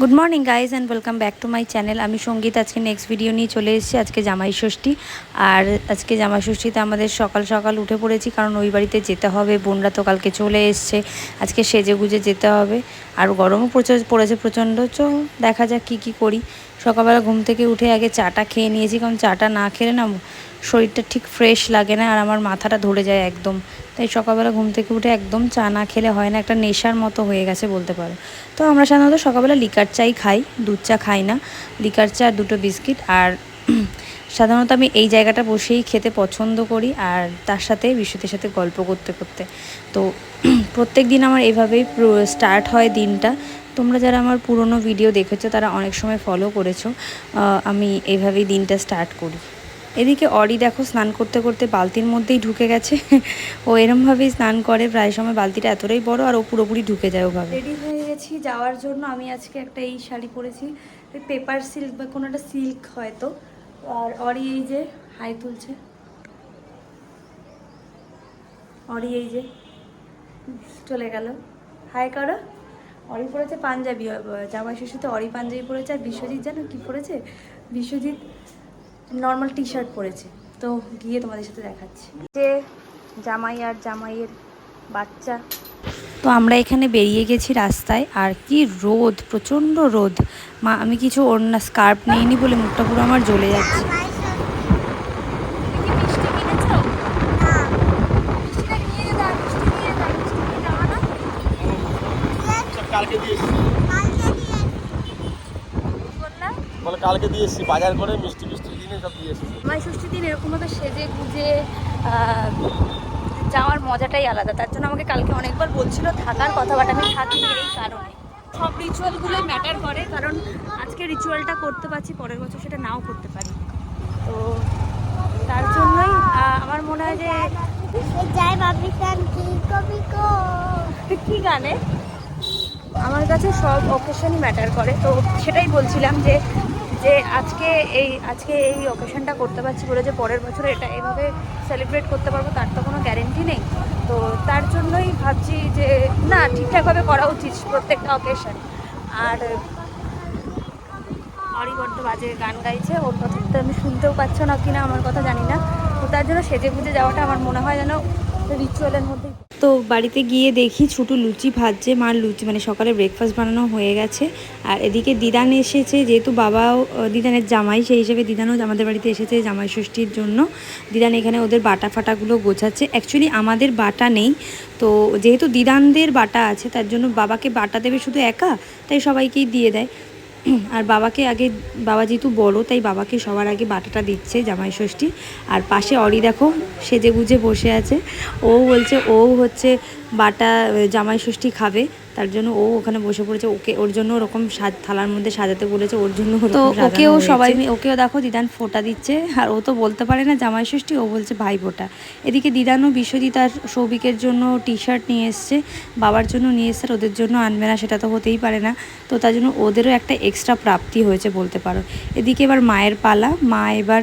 Good morning guys and welcome back to my channel আমি সংগীত আজকে next video নিয়ে চলে এসেছি, আজকে জামাই ষষ্ঠী। আর আজকে জামাই ষষ্ঠীতে আমাদের সকাল সকাল উঠে পড়েছি, কারণ ওই বাড়িতে যেতে হবে, বোনরা তো কালকে চলে এসছে। আজকে সেজে গুজে যেতে হবে। আর গরমও প্রচুর পড়েছে প্রচণ্ড চো দেখা যাক কী কী করি। সকালবেলা ঘুম থেকে উঠে আগে চাটা খেয়ে নিয়েছি, কারণ চাটা না খেলে না শরীরটা ঠিক ফ্রেশ লাগে না আর আমার মাথাটা ধরে যায় একদম। তাই সকালবেলা ঘুম থেকে উঠে একদম চা না খেলে হয় না, একটা নেশার মতো হয়ে গেছে বলতে পারো। তো আমরা সাধারণত সকালবেলা লিকার চাই খাই, দুধ চা খাই না। লিকার চা, দুটো বিস্কিট আর সাধারণত আমি এই জায়গাটা বসেই খেতে পছন্দ করি আর তার সাথে বিশ্বদের সাথে গল্প করতে করতে। তো প্রত্যেক দিন আমার এভাবেই স্টার্ট হয় দিনটা। তোমরা যারা আমার পুরনো ভিডিও দেখেছ, তারা অনেক সময় ফলো করেছ। আমি এইভাবেই দিনটা স্টার্ট করি। এদিকে অরি দেখো স্নান করতে করতে বালতির মধ্যেই ঢুকে গেছে। ও এরমভাবেই স্নান করে, প্রায় সময় বালতিটা এতটাই বড় আর ও পুরোপুরি ঢুকে যায় ওভাবে। রেডি হয়ে গেছি, যাওয়ার জন্য আমি আজকে একটা এই শাড়ি পরেছি পেপার সিল্ক বা কোনো একটা সিল্ক হয়তো। আর অরি এই যে, হাই তুলছে। অরি এই যে, চলে গেল। হাই করো। অরি পড়েছে পাঞ্জাবি, জামাই শিশুতে অরি পাঞ্জাবি পড়েছে আর বিশ্বজিৎ জানো কি পড়েছে বিশ্বজিৎ নর্মাল টি শার্ট পরেছে। তো গিয়ে তোমাদের সাথে দেখাচ্ছি। যে জামাই আর জামাইয়ের বাচ্চা। তো আমরা এখানে বেরিয়ে গেছি রাস্তায় আর কি রোদ প্রচণ্ড রোদ। মা আমি কিছু ওড়না স্কার্ফ নিইনি বলে মুখটা পুরো আমার জ্বলে যাচ্ছে কালকে দিয়ে এসেছি বলে কালকে দিয়ে এসেছি বাজার করে মিষ্টি মিষ্টি কিনে সব দিয়ে এসেছি। মাই ষষ্ঠীর দিন এরকমভাবে সেজে গুজে যাওয়ার মজাটাই আলাদা। তার জন্য আমাকে কালকে অনেকবার বলছিল থাকার কথা বাট আমি থাকি এই কারণে। সব রিচুয়ালগুলোই ম্যাটার করে কারণ আজকে রিচুয়ালটা করতে পারছি পরের বছর সেটা নাও করতে পারি। তো তার জন্যই আমার মনে হয় যে কি গানে? আমার কাছে সব অকেশনই ম্যাটার করে। তো সেটাই বলছিলাম যে যে আজকে এই আজকে এই অকেশনটা করতে পারছি বলে যে পরের বছর এটা এভাবে সেলিব্রেট করতে পারব, তার তো কোনো গ্যারেন্টি নেই। তো তার জন্যই ভাবছি যে না, ঠিকঠাকভাবে করা উচিত প্রত্যেকটা অকেশন আর অরিবদ্ধ বাজে গান গাইছে, ওর কথা তো আমি শুনতেও পাচ্ছ না কিনা, আমার কথা জানি না। তো তার জন্য সেজে গুজে যাওয়াটা আমার মনে হয় যেন রিচুয়ালের মধ্যে তো বাড়িতে গিয়ে দেখি ছোটো লুচি ভাজছে, মার লুচি মানে সকালে ব্রেকফাস্ট বানানো হয়ে গেছে। আর এদিকে দিদান এসেছে, যেহেতু বাবাও দিদানের জামাই, সেই হিসেবে দিদানও আমাদের বাড়িতে এসেছে জামাই ষষ্ঠীর জন্য। দিদান এখানে ওদের বাটা ফাটাগুলো গোছাচ্ছে। অ্যাকচুয়ালি আমাদের বাটা নেই, তো যেহেতু দিদানদের বাটা আছে, তার জন্য বাবাকে বাটা দেবে শুধু একা, তাই সবাইকেই দিয়ে দেয়। আর বাবাকে আগে, বাবা যেহেতু বড়, তাই বাবাকে সবার আগে বাটাটা দিচ্ছে জামাই ষষ্ঠী। আর পাশে অরি দেখো সেজে গুজে বসে আছে। ও বলছে, ও হচ্ছে বাটা জামাই ষষ্ঠী খাবে তার জন্য ও ওখানে বসে পড়েছে। ওকে ওর জন্য ওরকম সাজ থালার মধ্যে সাজাতে বলেছে ওর জন্য তো ওকেও সবাই ওকেও দেখো দিদান ফোঁটা দিচ্ছে। আর ও তো বলতে পারে না জামাই ষষ্ঠী ও বলছে ভাই ফোঁটা এদিকে দিদানও বিশ্বজিৎ আর সৌভিকের জন্য টি শার্ট নিয়ে এসছে বাবার জন্য নিয়ে এসছে আর ওদের জন্য আনবে না সেটা তো হতেই পারে না। তো তার জন্য ওদেরও একটা এক্সট্রা প্রাপ্তি হয়েছে বলতে পারো। এদিকে এবার মায়ের পালা মা এবার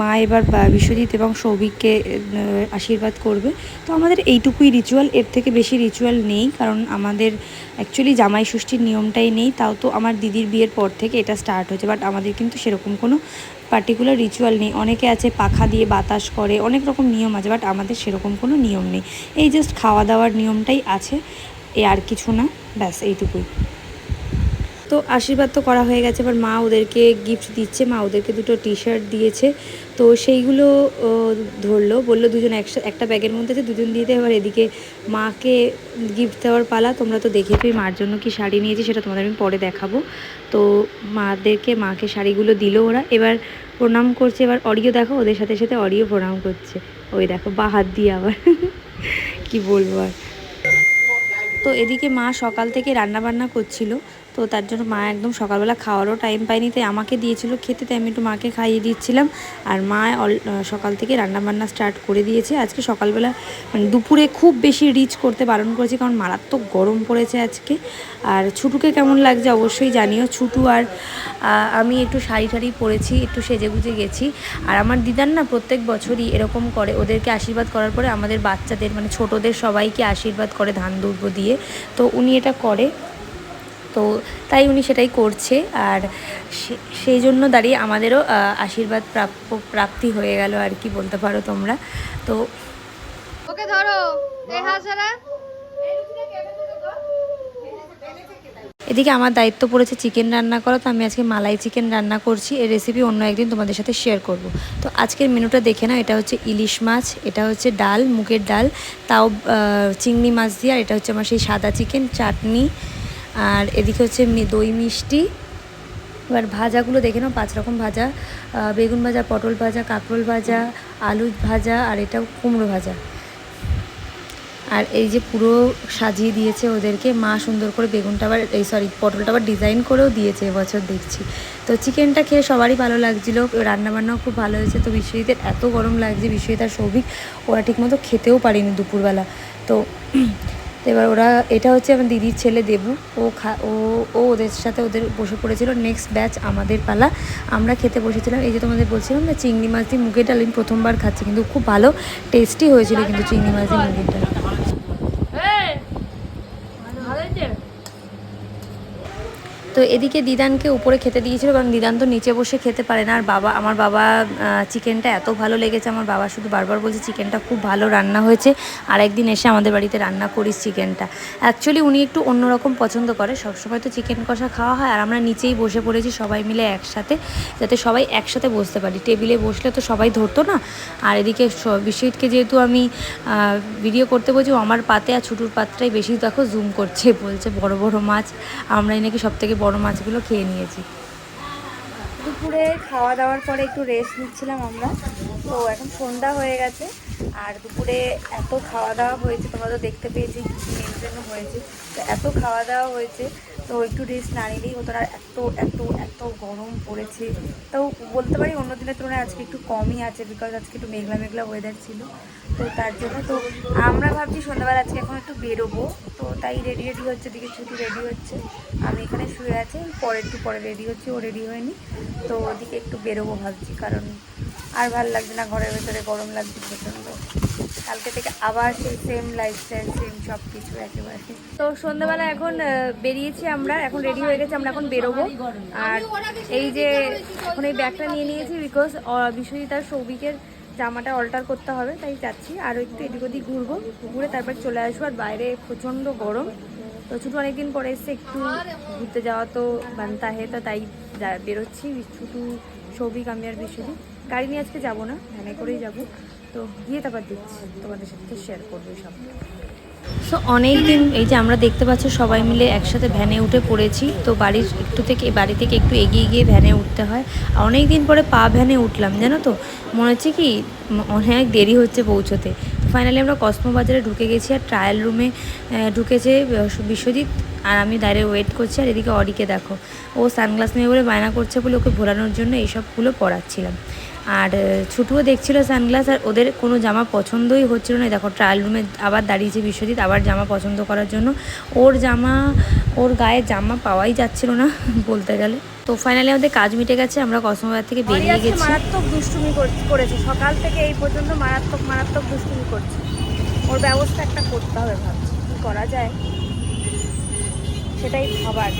মা এবার বিশ্বজিৎ এবং সৌভিককে আশীর্বাদ করবে। তো আমাদের এইটুকুই রিচুয়াল এর থেকে বেশি রিচুয়াল নেই, কারণ আমাদের অ্যাকচুয়ালি জামাই ষষ্ঠীর নিয়মটাই নেই, তাও তো আমার দিদির বিয়ের পর থেকে এটা স্টার্ট হয়েছে বাট আমাদের কিন্তু সেরকম কোনো পার্টিকুলার রিচুয়াল নেই। অনেকে আছে পাখা দিয়ে বাতাস করে, অনেক রকম নিয়ম আছে বাট আমাদের সেরকম কোনো নিয়ম নেই। এই জাস্ট খাওয়া দাওয়ার নিয়মটাই আছে, এ আর কিছু না, ব্যাস, এইটুকুই। তো আশীর্বাদ তো করা হয়ে গেছে, এবার মা ওদেরকে গিফট দিচ্ছে, মা ওদেরকে দুটো টি শার্ট দিয়েছে। তো সেইগুলো ধরলো, বলল দুজন একসাথে একটা ব্যাগের মধ্যে আছে, দুজন দিয়ে দেয় এবার এদিকে মাকে গিফট দেওয়ার পালা, তোমরা তো দেখে পেয়ে মার জন্য কি শাড়ি নিয়েছি, সেটা তোমাদের আমি পরে দেখাবো। তো মাদেরকে, মাকে শাড়িগুলো দিল ওরা, এবার প্রণাম করছে, এবার অডিও দেখো, ওদের সাথে সাথে অডিও প্রণাম করছে। ওই দেখো, বা হাত দিয়ে আবার, কি বলব আর। তো এদিকে মা সকাল থেকে রান্না বান্না করছিল তো তার জন্য মা একদম সকালবেলা খাওয়ারও টাইম পায়নি, তাই আমাকে দিয়েছিল খেতে, তাই আমি একটু মাকে খাইয়ে দিচ্ছিলাম। আর মা সকাল থেকে রান্না বান্না স্টার্ট করে দিয়েছে। আজকে সকালবেলা মানে দুপুরে খুব বেশি রিচ করতে বারণ করেছি, কারণ মারাত্মক গরম পড়েছে আজকে। আর ছুটুকে কেমন লাগছে অবশ্যই জানিও। ছুটু আর আমি একটু শাড়ি টাড়ি পরেছি, একটু সেজে গুজে গেছি। আর আমার দিদার না প্রত্যেক বছরই এরকম করে, ওদেরকে আশীর্বাদ করার পরে আমাদের বাচ্চাদের মানে ছোটদের সবাইকে আশীর্বাদ করে ধান দুর্ব দিয়ে। তো উনি এটা করে। তো তাই উনি সেটাই করছে আর সেই জন্য দাঁড়িয়ে আমাদেরও আশীর্বাদ প্রাপ্য প্রাপ্তি হয়ে গেল আর কি বলতে পারো তোমরা। তো ওকে ধরো এদিকে আমার দায়িত্ব পড়েছে চিকেন রান্না করা তো আমি আজকে মালাই চিকেন রান্না করছি। এই রেসিপি অন্য একদিন তোমাদের সাথে শেয়ার করব। তো আজকের মেনুটা দেখে নাও এটা হচ্ছে ইলিশ মাছ এটা হচ্ছে ডাল মুগের ডাল তাও চিংড়ি মাছ দিয়ে আর এটা হচ্ছে আমার সেই সাদা চিকেন চাটনি আর এদিকে হচ্ছে দই মিষ্টি। এবার ভাজাগুলো দেখে নাও, পাঁচ রকম ভাজা। বেগুন ভাজা, পটল ভাজা, কাঁকরোল ভাজা আলু ভাজা, আর এটাও কুমড়ো ভাজা। আর এই যে পুরো সাজিয়ে দিয়েছে ওদেরকে, মা সুন্দর করে বেগুনটা আবার, এই সরি পটলটা আবার ডিজাইন করেও দিয়েছে এবছর দেখছি। তো চিকেনটা খেয়ে সবারই ভালো লাগছিল, রান্নাবান্নাও খুব ভালো হয়েছে। তো বিশ্বজিতের এত গরম লাগছে, বিশ্বজিৎ আর সৌভিক, ওরা ঠিকমতো খেতেও পারেনি দুপুরবেলা। তো তো এবার ওরা, এটা হচ্ছে আমার দিদির ছেলে দেবু। ও খা, ও ও ওদের সাথে ওদের বসে পড়েছিল নেক্সট ব্যাচ আমাদের পালা। আমরা খেতে বসেছিলাম, এই যে তোমাদের বলছিলাম না, চিংড়ি মাছ দিয়ে মুগের ডাল প্রথমবার খাচ্ছি, কিন্তু খুব ভালো টেস্টি হয়েছিল কিন্তু চিংড়ি মাছ দিয়ে মুগের ডাল। তো এদিকে দিদানকে উপরে খেতে দিয়েছিল, কারণ দিদান তো নিচে বসে খেতে পারে না। আর বাবা, আমার বাবা চিকেনটা এত ভালো লেগেছে, আমার বাবা শুধু বারবার বলছে চিকেনটা খুব ভালো রান্না হয়েছে। আর একদিন এসে আমাদের বাড়িতে রান্না করিস চিকেনটা। অ্যাকচুয়ালি উনি একটু অন্যরকম পছন্দ করে। সবসময় তো চিকেন কষা খাওয়া হয়, আর আমরা নিচেই বসে পড়েছি সবাই মিলে একসাথে, যাতে সবাই একসাথে বসতে পারি। টেবিলে বসলে তো সবাই ধরতো না। আর এদিকে বিশ্বজিৎকে যেহেতু আমি ভিডিও করতে বলছি আমার পাতে আর ছুটুর পাতটাই বেশি দেখো জুম করছে, বলছে বড় বড় মাছ। আমরাই নাকি সব থেকে বড় মাছগুলো খেয়ে নিয়েছি। দুপুরে খাওয়া দাওয়ার পরে একটু রেস্ট নিচ্ছিলাম আমরা। তো এখন সন্ধ্যা হয়ে গেছে, আর দুপুরে এত খাওয়া দাওয়া হয়েছে, তোমরা তো দেখতে পেয়েছি কি জন্য হয়েছে। তো এত খাওয়া দাওয়া হয়েছে তো একটু রেস্ট না নিলেই হতো না। এত এত এত গরম পড়েছে। তো বলতে পারি অন্য দিনের তুলনায় আজকে একটু কমই আছে বিকজ আজকে একটু মেঘলা মেঘলা ওয়েদার ছিল। তো তার জন্য তো আমরা ভাবছি সন্ধ্যাবেলা আজকে এখন একটু বেরোবো। তো তাই রেডি রেডি হচ্ছে, দিকে ছুটি রেডি হচ্ছে। আমি এখানে শুয়ে আছি পরে একটু পরে রেডি হচ্ছে, ও রেডি হয়নি। তো ওদিকে একটু বেরোবো ভাবছি, কারণ আর ভালো লাগছে না, ঘরের ভেতরে গরম লাগছে প্রচণ্ড। কালকে থেকে আবার সেই সেম লাইফস্টাইল সেম সব কিছু একেবারে। তো সন্ধ্যাবেলা এখন বেরিয়েছি আমরা, এখন রেডি হয়ে গেছি, আমরা এখন বেরোবো। আর এই যে এখন এই ব্যাগটা নিয়ে নিয়েছি বিকজ বিশ্বজিৎ আর সৌভিকের জামাটা অল্টার করতে হবে, তাই যাচ্ছি। আর একটু এদিক ওদিক ঘুরবো, ঘুরে তারপর চলে আসব। আর বাইরে প্রচণ্ড গরম। তো ছুটু অনেকদিন পরে এসে একটু ঘুরতে যাওয়া তো বানতা হে, তো তাই বেরোচ্ছি। ছুটু সৌভিক, আমি আর বিশ্বজিৎ। গাড়ি নিয়ে আজকে যাব না ভ্যানে করেই যাব। তো গিয়ে তারপর দিচ্ছি তোমাদের সাথে শেয়ার করব সব। সো অনেক দিন এই যে আমরা দেখতে পাচ্ছি সবাই মিলে একসাথে ভ্যানে উঠে পড়েছি, তো বাড়ির একটু থেকে, বাড়ি থেকে একটু এগিয়ে গিয়ে ভ্যানে উঠতে হয়। আর অনেক দিন পরে পা ভ্যানে উঠলাম, জানো তো? মনে হচ্ছে কি অনেক দেরি হচ্ছে পৌঁছতে। ফাইনালি আমরা কসমো বাজারে ঢুকে গেছি আর ট্রায়াল রুমে ঢুকেছে বিশ্বজিৎ আর আমি দাঁড়িয়ে ওয়েট করছি আর এদিকে অডিকে দেখো। ও সানগ্লাস নেবে বলে বায়না করছে বলে ওকে ভোলানোর জন্য এইসবগুলো পরাচ্ছিলাম। আর ছুটুও দেখছিল সানগ্লাস আর ওদের কোনো জামা পছন্দই হচ্ছিল না। দেখো ট্রায়াল রুমে আবার দাঁড়িয়েছে বিশ্বজিৎ আবার জামা পছন্দ করার জন্য। ওর জামা ওর গায়ে জামা পাওয়াই যাচ্ছিল না বলতে গেলে। তো ফাইনালি আমাদের কাজ মিটে গেছে আমরা কসমোবাজার থেকে বেরিয়ে গেছি। মারাত্মক দুষ্টুমি করেছে সকাল থেকে এই পর্যন্ত মারাত্মক মারাত্মক দুষ্টুমি করছে। ওর ব্যবস্থা একটা করতে হবে ভাবছি কি করা যায়? সেটাই খাবার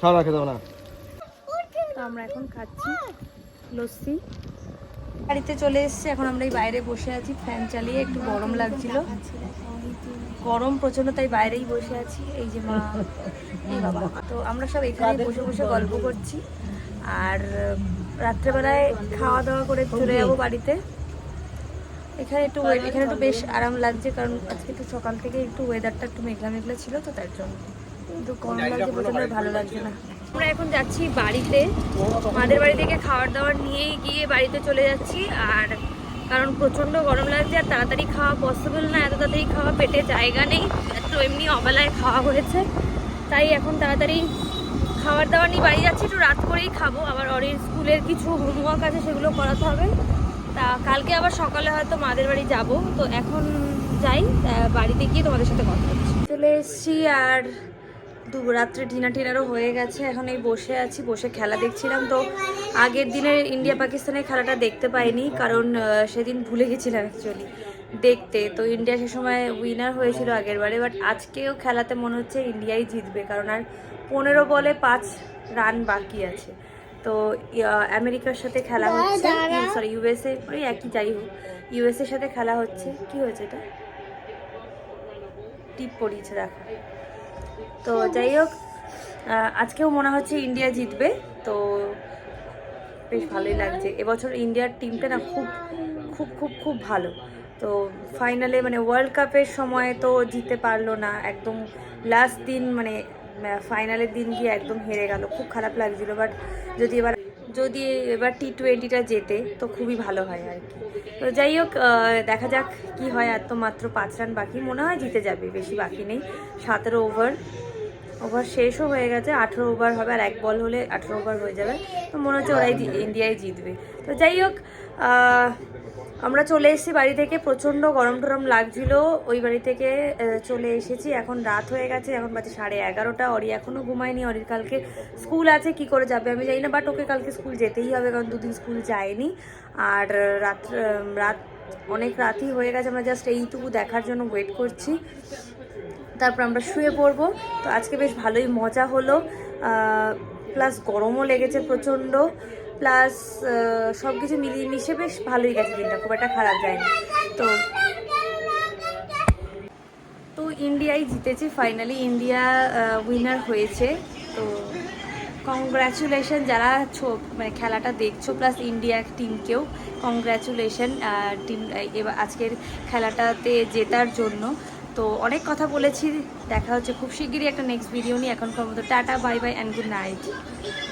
খাওয়া না। খেতে না আমরা এখন খাচ্ছি। লস্যি। বাড়িতে চলে এসেছি, এখন আমরা এই বাইরে বসে আছি, ফ্যান চালিয়ে একটু গরম লাগছিল। গরম প্রচণ্ড তাই বাইরেই বসে আছি, এই যে মা বাবা। তো আমরা সব এখানে বসে বসে গল্প করছি, আর রাত্রেবেলায় খাওয়া দাওয়া করে চলে যাব বাড়িতে। এখানে একটু এখানে একটু বেশ আরাম লাগছে, কারণ আজকে একটু সকাল থেকে একটু ওয়েদারটা একটু মেঘলা মেঘলা ছিল, তো তার জন্য। কিন্তু গরম লাগছে প্রচণ্ড ভালো লাগছে না। আমরা এখন যাচ্ছি বাড়িতে। মাদের বাড়ি থেকে খাওয়ার দাওয়ার নিয়েই গিয়ে বাড়িতে চলে যাচ্ছি। আর কারণ প্রচণ্ড গরম লাগছে আর তাড়াতাড়ি খাওয়া পসিবল না, এত তাড়াতাড়ি খাওয়া পেটে জায়গা নেই। এত এমনি অবেলায় খাওয়া হয়েছে। তাই এখন তাড়াতাড়ি খাবার দাবার নিয়ে বাড়ি যাচ্ছি। একটু রাত করেই খাব। আবার অরির স্কুলের কিছু হোমওয়ার্ক আছে, সেগুলো করাতে হবে। তা কালকে আবার সকালে হয়তো মাদের বাড়ি যাব। তো এখন যাই বাড়িতে গিয়ে তোমাদের সাথে কথা হচ্ছে চলে এসেছি আর দু রাত্রে ডিনার টিনারও হয়ে গেছে এখন এই বসে আছি বসে খেলা দেখছিলাম তো। আগের দিনের ইন্ডিয়া পাকিস্তানের খেলাটা দেখতে পাইনি কারণ সেদিন ভুলে গেছিলাম অ্যাকচুয়ালি দেখতে। তো ইন্ডিয়া সে সময় উইনার হয়েছিল আগের বারে বাট আজকেও খেলাতে মনে হচ্ছে ইন্ডিয়াই জিতবে কারণ আর পনেরো বলে পাঁচ রান বাকি আছে। তো আমেরিকার সাথে খেলা হচ্ছে সরি ইউএসএ ওই একই যাই হোক ইউএসএ এর সাথে খেলা হচ্ছে কি হয়েছে এটা? টিপ পড়িয়েছে দেখো। তো যাই হোক আজকেও মনে হচ্ছে ইন্ডিয়া জিতবে। তো বেশ ভালোই লাগছে। এবছর ইন্ডিয়ার টিমটা না খুব খুব খুব খুব ভালো। তো ফাইনালে মানে ওয়ার্ল্ড কাপের সময় তো জিততে পারল না। একদম লাস্ট দিন মানে ফাইনালের দিন গিয়ে একদম হেরে গেল। খুব খারাপ লাগছিল। বাট যদি এবার যদি এবার টি টোয়েন্টিটা জেতে, তো খুবই ভালো হয় আর কি। তো যাই হোক দেখা যাক কি হয়। আর তো মাত্র পাঁচ রান বাকি। মনে হয় জিতে যাবে, বেশি বাকি নেই। সতেরো ওভার ওভার শেষও হয়ে গেছে, আঠেরো ওভার হবে। আর এক বল হলে আঠেরো ওভার হয়ে যাবে। তো মনে হচ্ছে ওরাই ইন্ডিয়াই জিতবে। তো যাই হোক আমরা চলে এসেছি বাড়ি থেকে, প্রচণ্ড গরম টরম লাগছিল। ওই বাড়ি থেকে চলে এসেছি। এখন রাত হয়ে গেছে, এখন বাজে সাড়ে এগারোটা। অরি এখনও ঘুমায়নি, অরির কালকে স্কুল আছে, কি করে যাবে আমি জানি না বাট ওকে কালকে স্কুল যেতেই হবে, কারণ দুদিন স্কুল যায়নি। আর রাত রাত অনেক রাতই হয়ে গেছে, আমরা জাস্ট এইটুকু দেখার জন্য ওয়েট করছি। তারপর আমরা শুয়ে পড়ব। তো আজকে বেশ ভালোই মজা হলো। প্লাস গরমও লেগেছে প্রচণ্ড। প্লাস সব কিছু মিলিয়ে মিশে বেশ ভালোই গেছে দিনটা, খুব একটা খারাপ যায়নি। তো তো ইন্ডিয়াই জিতেছে ফাইনালি ইন্ডিয়া উইনার হয়েছে। তো কংগ্রাচুলেশন যারা ছো- মানে খেলাটা দেখছ প্লাস ইন্ডিয়া টিমকেও কংগ্রাচুলেশন টিম এবার আজকের খেলাটাতে জেতার জন্য। তো অনেক কথা বলেছি, দেখা হচ্ছে খুব শিগগিরই একটা নেক্সট ভিডিও নিয়ে। এখন মতো tata bye bye and good night